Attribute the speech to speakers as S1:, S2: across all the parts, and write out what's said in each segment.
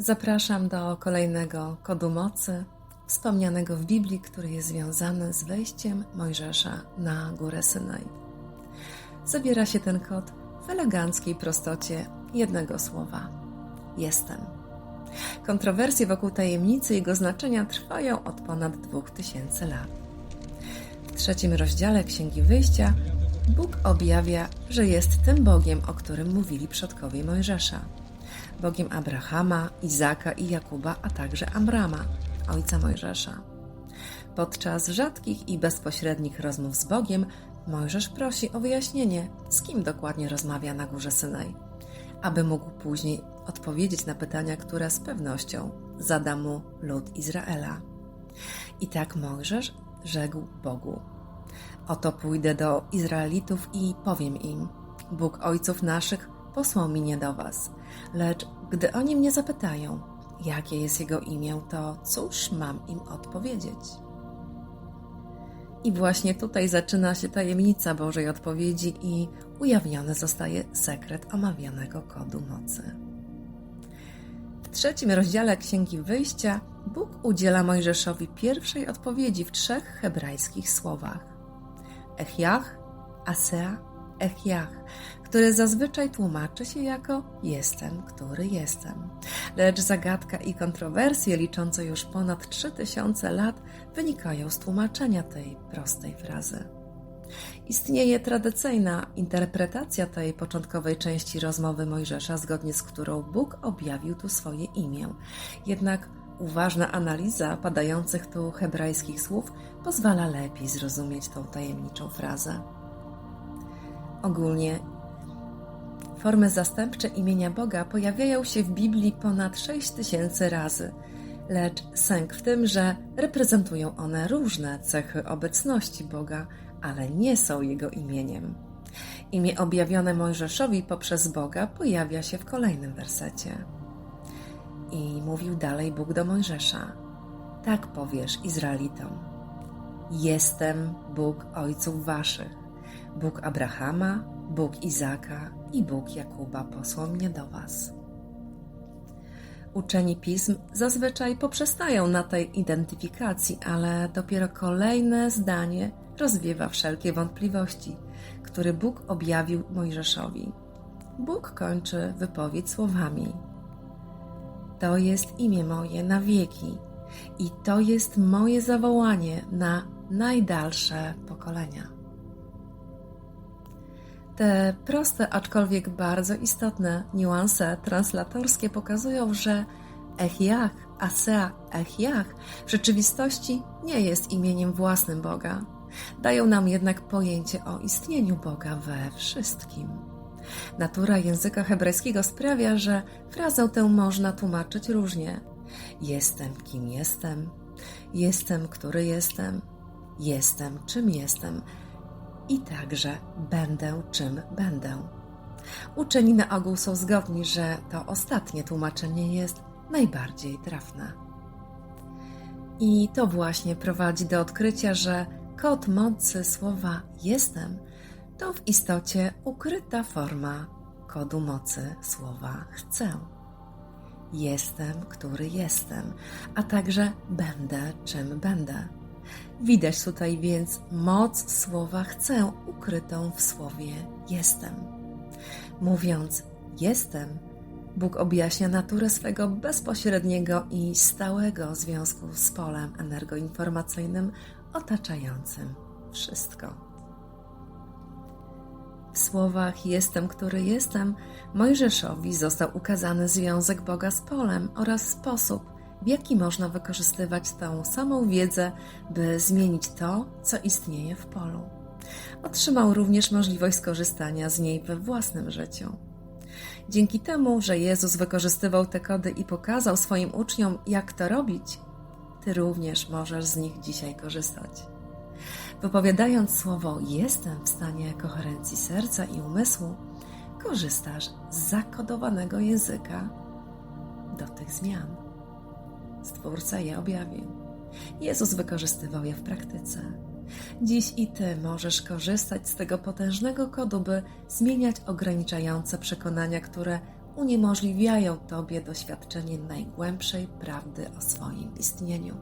S1: Zapraszam do kolejnego kodu mocy, wspomnianego w Biblii, który jest związany z wejściem Mojżesza na górę Synaj. Zawiera się ten kod w eleganckiej prostocie jednego słowa: Jestem. Kontrowersje wokół tajemnicy jego znaczenia trwają od ponad 2000 lat. W trzecim rozdziale Księgi Wyjścia Bóg objawia, że jest tym Bogiem, o którym mówili przodkowie Mojżesza. Bogiem Abrahama, Izaka i Jakuba, a także Amrama, ojca Mojżesza. Podczas rzadkich i bezpośrednich rozmów z Bogiem, Mojżesz prosi o wyjaśnienie, z kim dokładnie rozmawia na górze Synaj, aby mógł później odpowiedzieć na pytania, które z pewnością zada mu lud Izraela. I tak Mojżesz rzekł Bogu: Oto pójdę do Izraelitów i powiem im: Bóg ojców naszych posłał mnie do was. Lecz gdy oni mnie zapytają, jakie jest jego imię, to cóż mam im odpowiedzieć? I właśnie tutaj zaczyna się tajemnica Bożej odpowiedzi i ujawniony zostaje sekret omawianego kodu mocy. W trzecim rozdziale Księgi Wyjścia Bóg udziela Mojżeszowi pierwszej odpowiedzi w trzech hebrajskich słowach. Echiach, Asea, Echiach, które zazwyczaj tłumaczy się jako jestem, który jestem. Lecz zagadka i kontrowersje liczące już ponad 3000 lat wynikają z tłumaczenia tej prostej frazy. Istnieje tradycyjna interpretacja tej początkowej części rozmowy Mojżesza, zgodnie z którą Bóg objawił tu swoje imię. Jednak uważna analiza padających tu hebrajskich słów pozwala lepiej zrozumieć tą tajemniczą frazę. Ogólnie formy zastępcze imienia Boga pojawiają się w Biblii ponad 6 tysięcy razy, lecz sęk w tym, że reprezentują one różne cechy obecności Boga, ale nie są Jego imieniem. Imię objawione Mojżeszowi poprzez Boga pojawia się w kolejnym wersecie. I mówił dalej Bóg do Mojżesza: Tak powiesz Izraelitom: Jestem Bóg ojców waszych, Bóg Abrahama, Bóg Izaka i Bóg Jakuba posłał mnie do was. Uczeni pism zazwyczaj poprzestają na tej identyfikacji, ale dopiero kolejne zdanie rozwiewa wszelkie wątpliwości, które Bóg objawił Mojżeszowi. Bóg kończy wypowiedź słowami: To jest imię moje na wieki, i to jest moje zawołanie na najdalsze pokolenia. Te proste, aczkolwiek bardzo istotne niuanse translatorskie pokazują, że Echiach, Asea, Echiach w rzeczywistości nie jest imieniem własnym Boga. Dają nam jednak pojęcie o istnieniu Boga we wszystkim. Natura języka hebrajskiego sprawia, że frazę tę można tłumaczyć różnie. Jestem kim jestem, jestem który jestem, jestem czym jestem, i także będę czym będę. Uczeni na ogół są zgodni, że to ostatnie tłumaczenie jest najbardziej trafne. I to właśnie prowadzi do odkrycia, że kod mocy słowa jestem to w istocie ukryta forma kodu mocy słowa chcę. Jestem, który jestem, a także będę, czym będę. Widać tutaj więc moc słowa chcę ukrytą w słowie jestem. Mówiąc jestem, Bóg objaśnia naturę swego bezpośredniego i stałego związku z polem energoinformacyjnym otaczającym wszystko. W słowach jestem, który jestem, Mojżeszowi został ukazany związek Boga z polem oraz sposób, w jaki można wykorzystywać tę samą wiedzę, by zmienić to, co istnieje w polu. Otrzymał również możliwość skorzystania z niej we własnym życiu. Dzięki temu, że Jezus wykorzystywał te kody i pokazał swoim uczniom, jak to robić, Ty również możesz z nich dzisiaj korzystać. Wypowiadając słowo jestem w stanie koherencji serca i umysłu, korzystasz z zakodowanego języka do tych zmian. Stwórca je objawił. Jezus wykorzystywał je w praktyce. Dziś i Ty możesz korzystać z tego potężnego kodu, by zmieniać ograniczające przekonania, które uniemożliwiają Tobie doświadczenie najgłębszej prawdy o swoim istnieniu.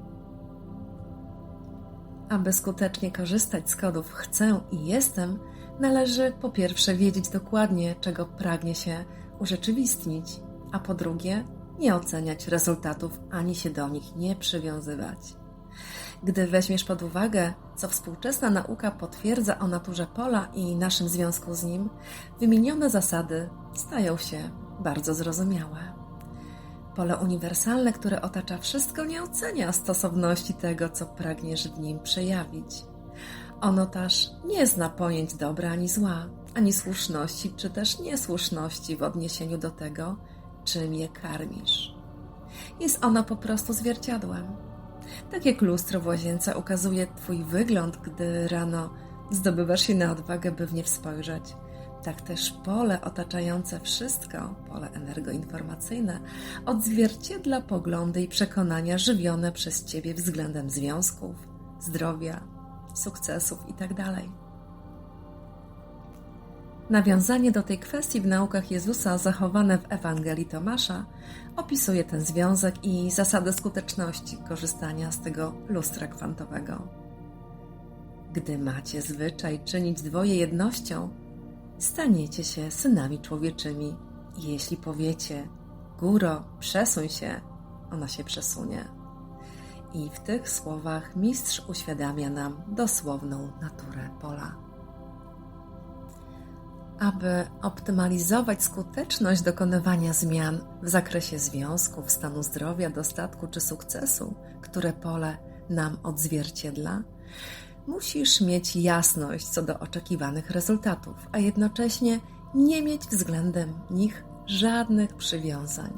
S1: Aby skutecznie korzystać z kodów chcę i jestem, należy po pierwsze wiedzieć dokładnie, czego pragnie się urzeczywistnić, a po drugie nie oceniać rezultatów ani się do nich nie przywiązywać. Gdy weźmiesz pod uwagę, co współczesna nauka potwierdza o naturze pola i naszym związku z nim, wymienione zasady stają się bardzo zrozumiałe. Pole uniwersalne, które otacza wszystko, nie ocenia stosowności tego, co pragniesz w nim przejawić. Ono też nie zna pojęć dobra ani zła, ani słuszności, czy też niesłuszności w odniesieniu do tego, czym je karmisz. Jest ono po prostu zwierciadłem. Tak jak lustro w łazience ukazuje Twój wygląd, gdy rano zdobywasz się na odwagę, by w nie spojrzeć, tak też pole otaczające wszystko, pole energoinformacyjne, odzwierciedla poglądy i przekonania żywione przez Ciebie względem związków, zdrowia, sukcesów itd. Nawiązanie do tej kwestii w naukach Jezusa zachowane w Ewangelii Tomasza opisuje ten związek i zasadę skuteczności korzystania z tego lustra kwantowego. Gdy macie zwyczaj czynić dwoje jednością, staniecie się synami człowieczymi. Jeśli powiecie, góro, przesuń się, ona się przesunie. I w tych słowach mistrz uświadamia nam dosłowną naturę pola. Aby optymalizować skuteczność dokonywania zmian w zakresie związków, stanu zdrowia, dostatku czy sukcesu, które pole nam odzwierciedla, musisz mieć jasność co do oczekiwanych rezultatów, a jednocześnie nie mieć względem nich żadnych przywiązań.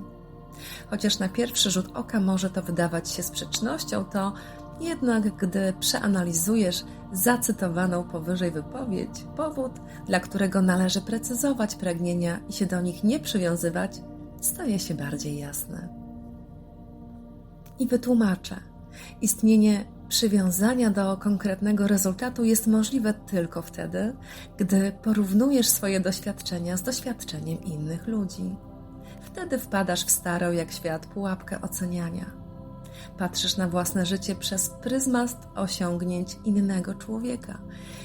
S1: Chociaż na pierwszy rzut oka może to wydawać się sprzecznością, to jednak gdy przeanalizujesz zacytowaną powyżej wypowiedź, powód, dla którego należy precyzować pragnienia i się do nich nie przywiązywać, staje się bardziej jasny. I wytłumaczę. Istnienie przywiązania do konkretnego rezultatu jest możliwe tylko wtedy, gdy porównujesz swoje doświadczenia z doświadczeniem innych ludzi. Wtedy wpadasz w starą jak świat pułapkę oceniania Patrzysz na własne życie przez pryzmat osiągnięć innego człowieka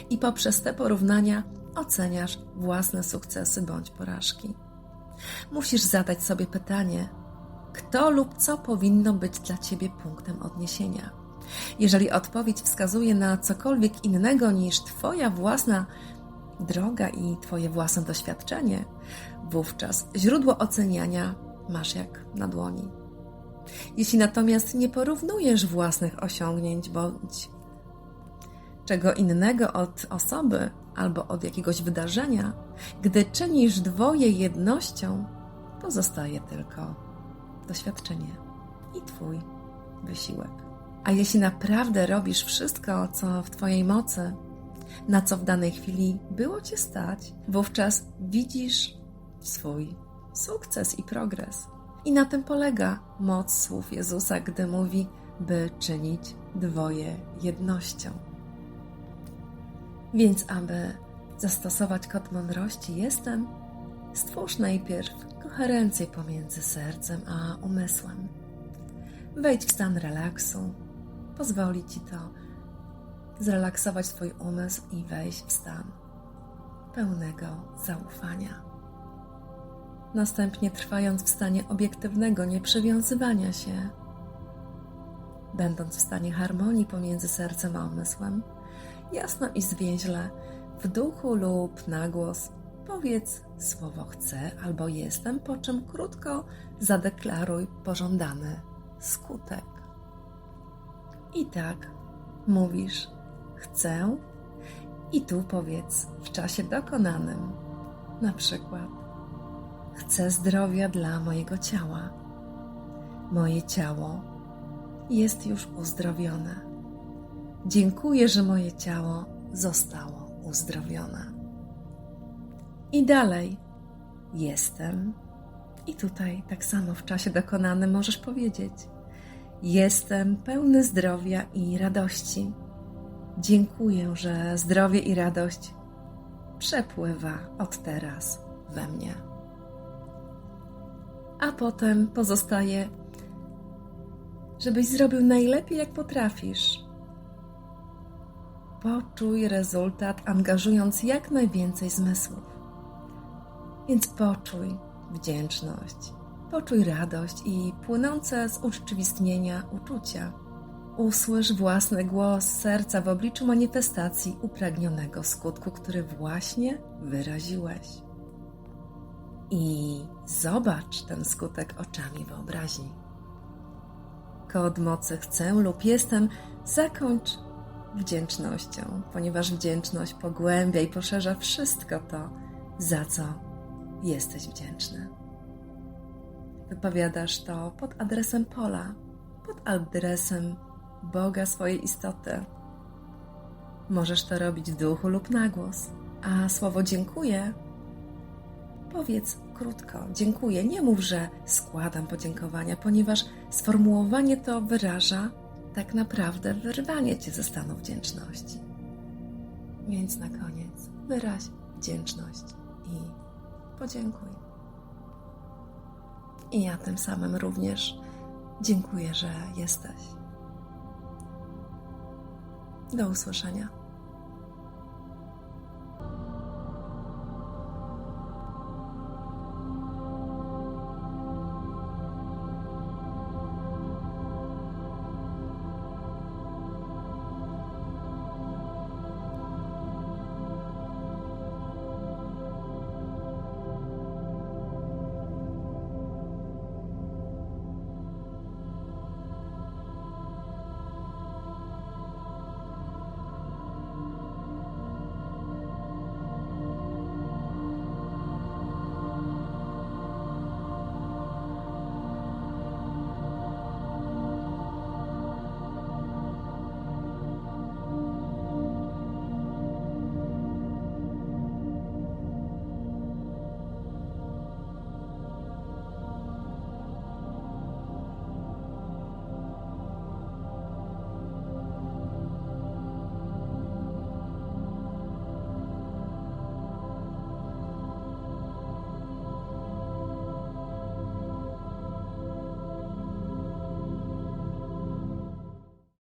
S1: i poprzez te porównania oceniasz własne sukcesy bądź porażki. Musisz zadać sobie pytanie, kto lub co powinno być dla ciebie punktem odniesienia. Jeżeli odpowiedź wskazuje na cokolwiek innego niż Twoja własna droga i Twoje własne doświadczenie, wówczas źródło oceniania masz jak na dłoni. Jeśli natomiast nie porównujesz własnych osiągnięć bądź czego innego od osoby albo od jakiegoś wydarzenia, gdy czynisz dwoje jednością, pozostaje tylko doświadczenie i Twój wysiłek. A jeśli naprawdę robisz wszystko, co w Twojej mocy, na co w danej chwili było Cię stać, wówczas widzisz swój sukces i progres. I na tym polega moc słów Jezusa, gdy mówi, by czynić dwoje jednością. Więc, aby zastosować kod mądrości jestem, stwórz najpierw koherencję pomiędzy sercem a umysłem. Wejdź w stan relaksu, pozwoli ci to zrelaksować Twój umysł i wejść w stan pełnego zaufania następnie trwając w stanie obiektywnego nieprzywiązywania się, będąc w stanie harmonii pomiędzy sercem a umysłem, jasno i zwięźle, w duchu lub na głos, powiedz słowo chcę albo jestem, po czym krótko zadeklaruj pożądany skutek. I tak mówisz chcę i tu powiedz w czasie dokonanym, na przykład Chcę zdrowia dla mojego ciała. Moje ciało jest już uzdrowione. Dziękuję, że moje ciało zostało uzdrowione. I dalej jestem. I tutaj tak samo w czasie dokonanym możesz powiedzieć: Jestem pełny zdrowia i radości. Dziękuję, że zdrowie i radość przepływa od teraz we mnie. A potem pozostaje, żebyś zrobił najlepiej, jak potrafisz. Poczuj rezultat, angażując jak najwięcej zmysłów. Więc poczuj wdzięczność, poczuj radość i płynące z urzeczywistnienia uczucia. Usłysz własny głos serca w obliczu manifestacji upragnionego skutku, który właśnie wyraziłeś. I zobacz ten skutek oczami wyobraźni. Kod mocy chcę lub jestem zakończ wdzięcznością, ponieważ wdzięczność pogłębia i poszerza wszystko to, za co jesteś wdzięczny. Wypowiadasz to pod adresem pola, pod adresem Boga swojej istoty. Możesz to robić w duchu lub na głos, a słowo dziękuję powiedz krótko dziękuję. Nie mów, że składam podziękowania, ponieważ sformułowanie to wyraża tak naprawdę wyrwanie cię ze stanu wdzięczności. Więc na koniec wyraź wdzięczność i podziękuj. I ja tym samym również dziękuję, że jesteś. Do usłyszenia.